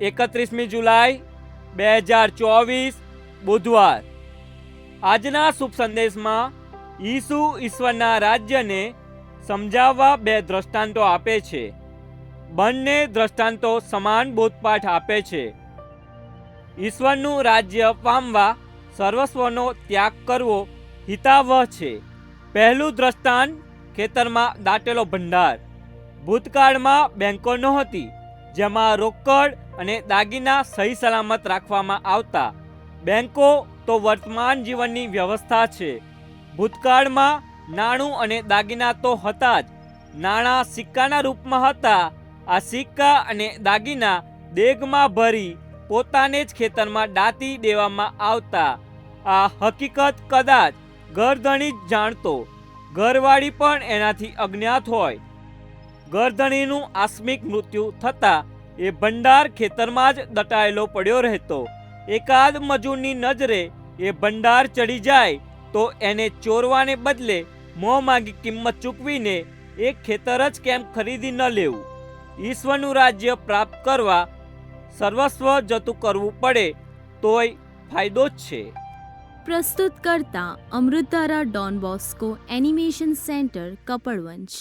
એકત્રીસમી જુલાઈ, બે હજાર ચોવીસ, બુધવાર. આજના શુભ સંદેશમાં ઈસુ ઈશ્વરના રાજ્યને સમજાવવા બે દ્રષ્ટાંતો આપે છે. બંને દ્રષ્ટાંતો સમાન બોધપાઠ આપે છે. ઈશ્વરનું રાજ્ય પામવા સર્વસ્વનો ત્યાગ કરવો હિતાવહ છે. પહેલું દ્રષ્ટાંત ખેતરમાં દાટેલો ભંડાર. ભૂતકાળમાં બેંકો નહોતી. જેમાં રોકડ અને દાગીના સહી સલામત રાખવામાં આવતા. બેંકો તો વર્તમાન જીવનની વ્યવસ્થા છે. ભૂતકાળમાં નાણું અને દાગીના તો હતા જ. નાણાં સિક્કાના રૂપમાં હતા. આ સિક્કા અને દાગીના દેગમાં ભરી પોતાને જ ખેતરમાં દાતી દેવામાં આવતા. આ હકીકત કદાચ ઘરધણી જ જાણતો. ઘરવાળી પણ એનાથી અજ્ઞાત હોય. ઘરધણીનું આસ્મિક મૃત્યુ થતાં એ ભંડાર ખેતરમાં જ દટાયેલો પડ્યો રહેતો. એકાદ મજૂરની નજરે એ ભંડાર ચડી જાય તો એને ચોરવાને બદલે મોં માંગી કિંમત ચૂકવીને એ ખેતર જ કેમ ખરીદી ન લેવું? ઈશ્વરનું રાજ્ય પ્રાપ્ત કરવા સર્વસ્વ જતું કરવું પડે તોય ફાયદો જ છે. પ્રસ્તુત કરતા Amritdhara Don Bosco animation centre, Kapadvanj.